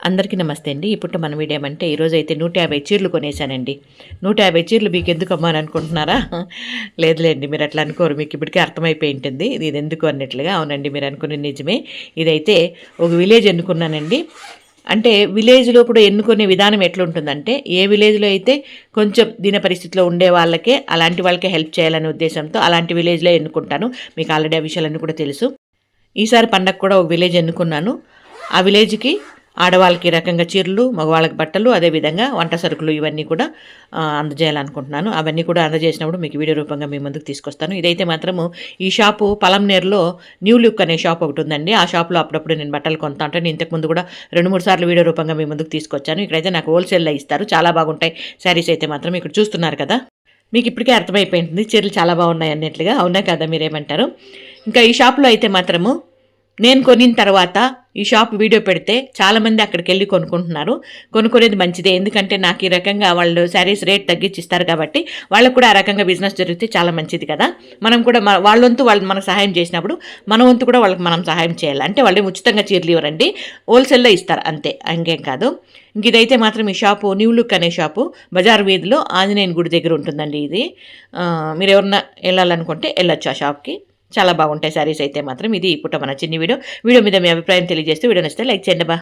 అందరికీ నమస్తే అండి. ఇప్పుడు మన వీడియో ఏమంటే ఈరోజు అయితే నూట యాభై చీరలు కొనేసానండి నూట యాభై చీరలు మీకు ఎందుకు అమ్మాను అనుకుంటున్నారా? లేదులేండి మీరు అట్లా అనుకోరు. మీకు ఇప్పటికే అర్థమైపోయి ఉంటుంది. ఇది ఇది ఎందుకు అన్నట్లుగా. అవునండి మీరు అనుకునే నిజమే. ఇదైతే ఒక విలేజ్ ఎన్నుకున్నానండి. అంటే విలేజ్లో కూడా ఎన్నుకునే విధానం ఎట్లుంటుందంటే ఏ విలేజ్లో అయితే కొంచెం దీన పరిస్థితిలో ఉండే వాళ్ళకే అలాంటి వాళ్ళకే హెల్ప్ చేయాలనే ఉద్దేశంతో అలాంటి విలేజ్లో ఎన్నుకుంటాను. మీకు ఆల్రెడీ ఆ విషయాలన్నీ కూడా తెలుసు. ఈసారి పండగ కూడా ఒక విలేజ్ ఎన్నుకున్నాను. ఆ విలేజ్కి ఆడవాళ్ళకి రకంగా చీరలు మగవాళ్ళకి బట్టలు అదేవిధంగా వంట సరుకులు ఇవన్నీ కూడా అందజేయాలనుకుంటున్నాను. అవన్నీ కూడా అందజేసినప్పుడు మీకు వీడియో రూపంగా మీ ముందుకు తీసుకొస్తాను. ఇదైతే మాత్రము ఈ షాపు పలంనేరులో న్యూ లుక్ అనే షాప్ ఒకటి ఉందండి. ఆ షాప్లో అప్పుడప్పుడు నేను బట్టలు కొంత అంటే నేను ఇంతకుముందు కూడా రెండు మూడు సార్లు వీడియో రూపంగా మీ ముందుకు తీసుకొచ్చాను. ఇక్కడైతే నాకు హోల్సేల్లో ఇస్తారు. చాలా బాగుంటాయి. శారీస్ అయితే మాత్రం ఇక్కడ చూస్తున్నారు కదా. మీకు ఇప్పటికే అర్థమైపోయింది. చీరలు చాలా బాగున్నాయి అన్నట్లుగా. అవునా కదా? మీరేమంటారు? ఇంకా ఈ షాప్లో అయితే మాత్రము నేను కొనిన తర్వాత ఈ షాప్ వీడియో పెడితే చాలామంది అక్కడికి వెళ్ళి కొనుక్కుంటున్నారు. కొనుక్కునేది మంచిదే. ఎందుకంటే నాకు ఈ రకంగా వాళ్ళు శారీస్ రేట్ తగ్గించి ఇస్తారు కాబట్టి వాళ్ళకు కూడా ఆ రకంగా బిజినెస్ జరిగితే చాలా మంచిది కదా. మనం కూడా మన వాళ్ళంతు వాళ్ళు మనకు సహాయం చేసినప్పుడు మన వంతు కూడా వాళ్ళకి మనం సహాయం చేయాలి. అంటే వాళ్ళు ఉచితంగా చీరలు ఇవ్వరండి. హోల్సేల్లో ఇస్తారు అంతే. ఇంకేం కాదు. ఇంక ఇదైతే మాత్రం ఈ షాపు న్యూ లుక్ అనే షాపు. బజార్ వీధిలో ఆంజనేయుని గుడి దగ్గర ఉంటుందండి ఇది. మీరు ఎవరన్నా వెళ్ళాలనుకుంటే వెళ్ళొచ్చు ఆ షాప్కి. చాలా బాగుంటాయి శారీస్ అయితే మాత్రం. ఇది ఇప్పుడు మన చిన్న వీడియో. వీడియో మీద మీ అభిప్రాయం తెలియజేస్తూ వీడియో నచ్చితే లైక్ చేయండి బా